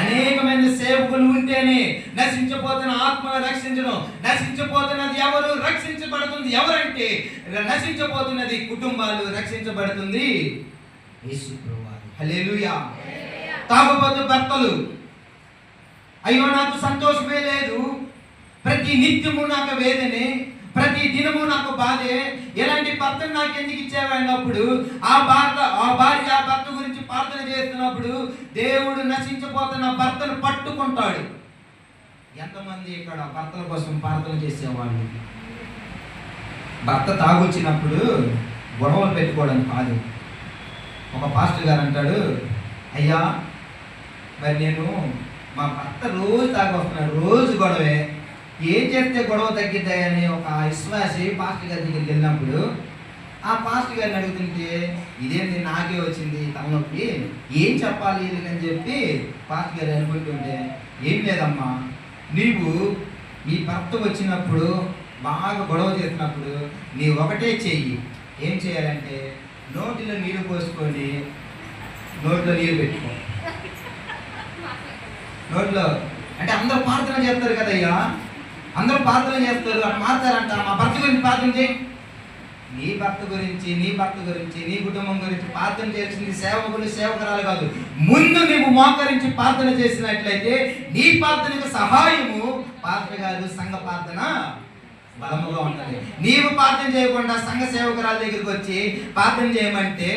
అనేకమైన సేవకులు ఉంటేనే నశించబోతున్న ఆత్మను రక్షించడం. నశించబోతున్నది ఎవరు రక్షించబడుతుంది? ఎవరంటే నశించబోతున్నది కుటుంబాలు రక్షించబడుతుంది తాగుబోతు భర్తలు. అయ్యో నాకు సంతోషమే లేదు. ప్రతి నిత్యము నాకు వేదనే. ప్రతి దినము నాకు బాధే. ఎలాంటి భర్తను నాకు ఎందుకు ఇచ్చేవాడినప్పుడు? ఆ భర్త ఆ భార్య ఆ భర్త గురించి ప్రార్థన చేస్తున్నప్పుడు దేవుడు నశించిపోతున్న భర్తను పట్టుకుంటాడు. ఎంతమంది ఇక్కడ భర్తల కోసం ప్రార్థన చేసేవాళ్ళు? భర్త తాగొచ్చినప్పుడు గొడవలు పెట్టుకోవడం కాదు. ఒక పాస్టర్ గారు అంటాడు అయ్యా మరి నేను మా భర్త రోజు తాగొస్తున్నాడు రోజు గొడవే. ఏం చేస్తే గొడవ తగ్గిద్దాయని ఒక విశ్వాసి పాస్టర్ గారి దగ్గరికి వెళ్ళినప్పుడు ఆ పాస్టర్ గారిని అడుగుతుంటే ఇదేంటి నాకే వచ్చింది తలనొప్పి? ఏం చెప్పాలి వీళ్ళకని చెప్పి పాస్టర్ గారు అనుకుంటుంటే ఏం లేదమ్మా నీవు నీ భర్త వచ్చినప్పుడు బాగా గొడవ చేసినప్పుడు నీ ఒకటే చెయ్యి. ఏం చేయాలంటే నోటిలో నీరు పోసుకొని నోట్లో నీరు పెట్టుకో. నోట్లో అంటే అందరూ ప్రార్థన చేస్తారు కదయ్యా? అందరూ ప్రార్థన చేస్తారు అని మారుతారంట. మా భర్త గురించి ప్రార్థన చేయి. నీ భర్త గురించి నీ భర్త గురించి నీ కుటుంబం గురించి ప్రార్థన చేసింది సేవకులు సేవకురాలు కాదు. ముందు నీవు మోకరించి ప్రార్థన చేసినట్లయితే నీ ప్రార్థనకు సహాయము పాత్ర గారు సంఘ ప్రార్థన బలముగా ఉంటుంది. నీవు ప్రార్థన చేయకుండా సంఘ సేవకురాల దగ్గరికి వచ్చి ప్రార్థన చేయమంటే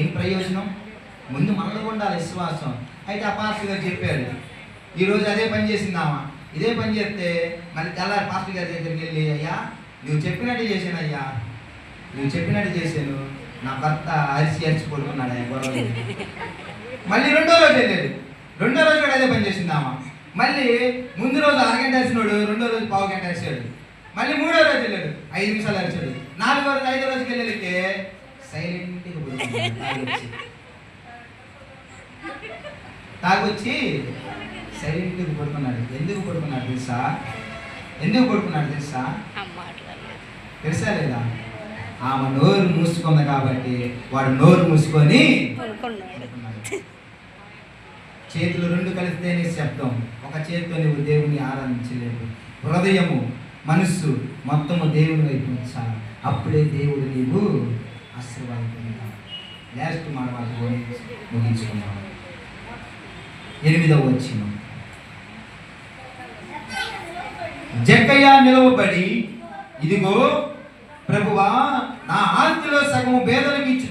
ఏం ప్రయోజనం? ముందు మనలో ఉండాలి విశ్వాసం. అయితే ఆ పాస్టర్ గారు చెప్పారు ఈరోజు అదే పని చేసిందామా? ఇదే పని చేస్తే మళ్ళీ తెల్లారి పాస్టర్ గారి దగ్గరికి వెళ్ళి అయ్యా నువ్వు చెప్పినట్టు చేసానయ్యా నువ్వు చెప్పినట్టు చేశాను. నా భర్త అరిసి అరిచి పడుకున్నాడు ఆయన గొడవ మళ్ళీ రెండో రోజు వెళ్ళాడు రెండో రోజు కూడా అదే పని చేసిందామా మళ్ళీ ముందు రోజు అరగంట అరిచినాడు రెండో రోజు పావు గంట అరిచాడు మళ్ళీ మూడో రోజు వెళ్ళాడు ఐదు నిమిషాలు అరిచాడు నాలుగో రోజు ఐదో రోజుకి వెళ్ళితే సైలెంట్గా తాగొచ్చి. తాగొచ్చి సైలెంట్గా పడుకున్నాడు. ఎందుకు పడుకున్నాడు తెలుసా? ఎందుకు పడుకున్నాడు తెలుసా? తెలుసా లేదా? ఆమె నోరు మూసుకుంది కాబట్టి వాడు నోరు మూసుకొని. చేతులు రెండు కలిస్తేనే శబ్దం ఒక చేతితో నువ్వు దేవుని ఆరాధించలేవు హృదయము మనస్సు మొత్తము దేవుని వైపు ఉంచాలి. అప్పుడే దేవుడు నీవు ఆశీర్వాదం లాస్ట్ మన వాళ్ళు ముగించుకున్నాం ఎనిమిదవ వచ్చిన జక్కయ్య నిలవబడి ఇదిగో ప్రభువా నా ఆస్తిలో సగం పేదలకు ఇచ్చు